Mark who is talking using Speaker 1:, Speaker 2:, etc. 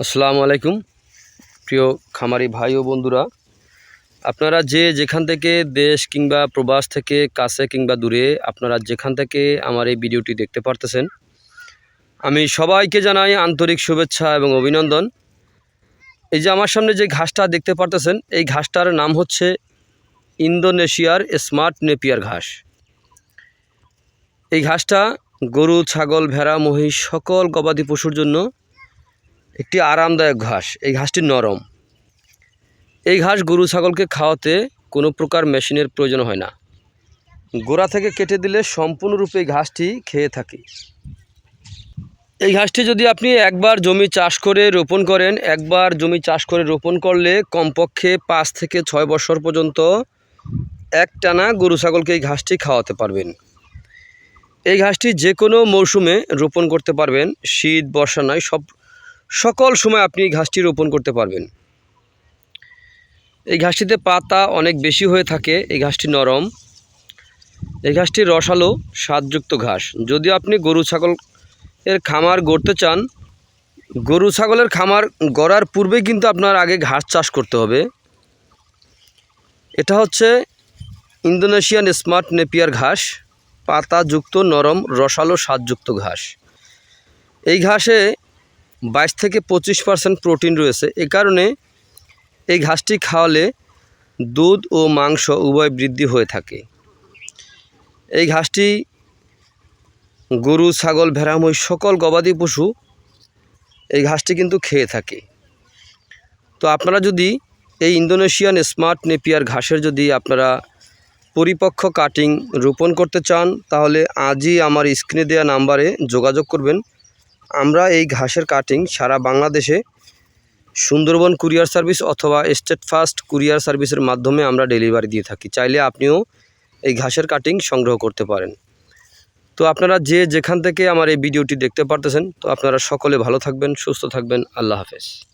Speaker 1: আসসালামু আলাইকুম, প্রিয় খামারি ভাই ও বন্ধুরা। আপনারা যে যেখান থেকে দেশ কিংবা প্রবাস থেকে কাছে কিংবা দূরে, আপনারা যেখান থেকে আমার এই ভিডিওটি দেখতে পারতেছেন, আমি সবাইকে জানাই আন্তরিক শুভেচ্ছা এবং অভিনন্দন। এই যে আমার সামনে যে ঘাসটা দেখতে পারতেছেন, এই ঘাসটার নাম হচ্ছে ইন্দোনেশিয়ার স্মার্ট নেপিয়ার ঘাস। এই ঘাসটা গরু, ছাগল, ভেড়া, মহিষ, সকল গবাদি পশুর জন্য একটি আরামদায়ক ঘাস, এই ঘাসটি নরম। এই ঘাস গরু ছাগলকে খাওয়াতে কোনো প্রকার মেশিনের প্রয়োজন হয় না। গোড়া থেকে কেটে দিলে সম্পূর্ণরূপে এই ঘাসটি খেয়ে থাকে। এই ঘাসটি যদি আপনি একবার জমি চাষ করে রোপণ করেন, একবার জমি চাষ করে রোপণ করলে কমপক্ষে পাঁচ থেকে ছয় বছর পর্যন্ত একটানা গরু ছাগলকে এই ঘাসটি খাওয়াতে পারবেন। এই ঘাসটি যে কোনো মৌসুমে রোপণ করতে পারবেন, শীত, বর্ষা নয়, সব সকল সময় আপনি এই ঘাসটি রোপণ করতে পারবেন। এই ঘাসটিতে পাতা অনেক বেশি হয়ে থাকে, এই ঘাসটি নরম। এই ঘাসটি রসালো স্বাদযুক্ত ঘাস। যদি আপনি গরু, ছাগল এর খামার গড়তে চান, গরু, ছাগলের খামার গড়ার পূর্বে কিন্তু আপনার আগে ঘাস চাষ করতে হবে। এটা হচ্ছে ইন্দোনেশিয়ান স্মার্ট নেপিয়ার ঘাস, পাতাযুক্ত, নরম, রসালো, স্বাদযুক্ত ঘাস। এই ঘাসে বাইশ থেকে পঁচিশ পার্সেন্ট প্রোটিন রয়েছে। এ কারণে এই ঘাসটি খাওয়ালে দুধ ও মাংস উভয় বৃদ্ধি হয়ে থাকে। এই ঘাসটি গরু, ছাগল ভেড়া মহিষ সকল গবাদি পশু এই ঘাসটি কিন্তু খেয়ে থাকে। তো আপনারা যদি এই ইন্দোনেশিয়ান স্মার্ট নেপিয়ার ঘাসের যদি আপনারা পরিপক্ক কাটিং রোপণ করতে চান, তাহলে আজই আমার স্ক্রিনে দেওয়া নাম্বারে যোগাযোগ করবেন। আমরা এই ঘাসের কাটিং সারা বাংলাদেশে সুন্দরবন কুরিয়ার সার্ভিস অথবা স্টেট ফাস্ট কুরিয়ার সার্ভিসের মাধ্যমে আমরা ডেলিভারি দিয়ে থাকি। চাইলে আপনিও এই ঘাসের কাটিং সংগ্রহ করতে পারেন। তো আপনারা যে যেখান থেকে আমার এই ভিডিওটি দেখতে পারতেছেন, তো আপনারা সকলে ভালো থাকবেন, সুস্থ থাকবেন। আল্লাহ হাফেজ।